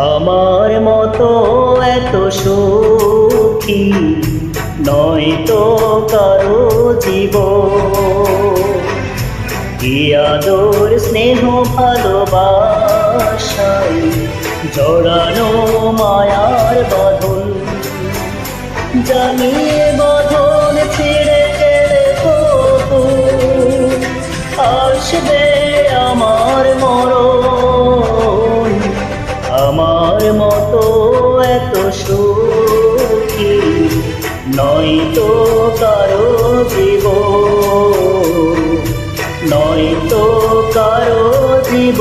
আমার মতো এত সুখী নয় তো কারও জীব। ইয়াদোর স্নেহ ভালোবাসাই জড়ানো মায়ার বাঁধন। জানিয়ে সুখী নয় তো কারও জীব নয় তো কারও জীব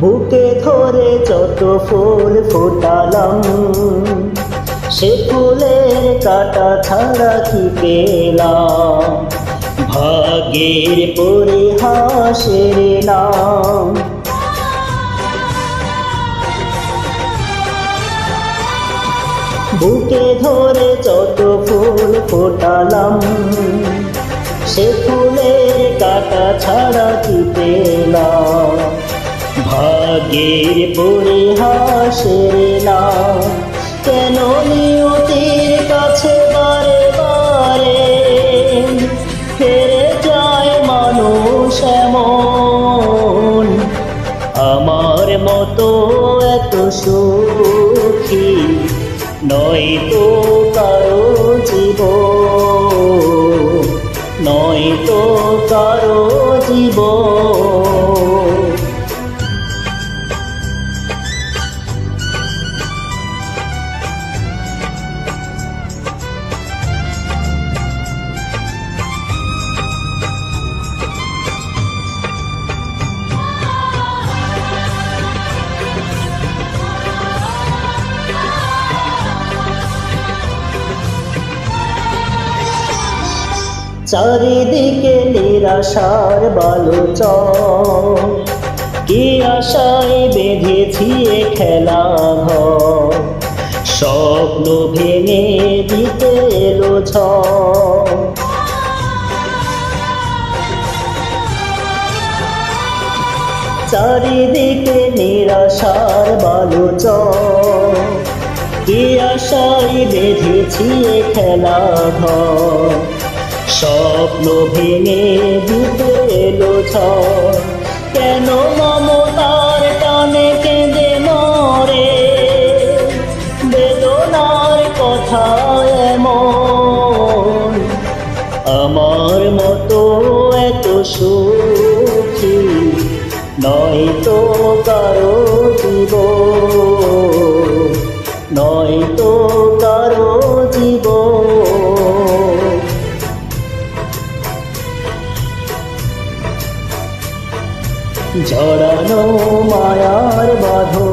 বুকে ধরে যত ফুল ফোটালাম, সে ফুলের কাটা ছাড়া কি পেলাম? ভাগ্যের পরিহাসের নাম। বুকে ধরে যত ফুল ফোটালাম, সে ফুলের কাটা ছাড়া কি পেলাম? ভাগ্যের পরিহাসের না কেন নিয়তির কাছে বারে বারে ফেরে যায় মানুষ এমন? আমার মতো এত সুখী নয় তো চারিদিকে নিরাশার বালোচ কি আশায় বেঁধেছি খেলা ঘর? স্বপ্ন ভেঙে দিতে এলো ঝড়। চারিদিকে নিরাশার বালোচ কি আশায় বেঁধেছি খেলা ঘর? স্বপ্ন ভেঙে দিতে এলো কেন মমতার টানে কেঁদে মরে? বেদনার কথা এমন। আমার মতো এত সুখী নয় তো কারও জীব জড়ানো মায়ার বাঁধন।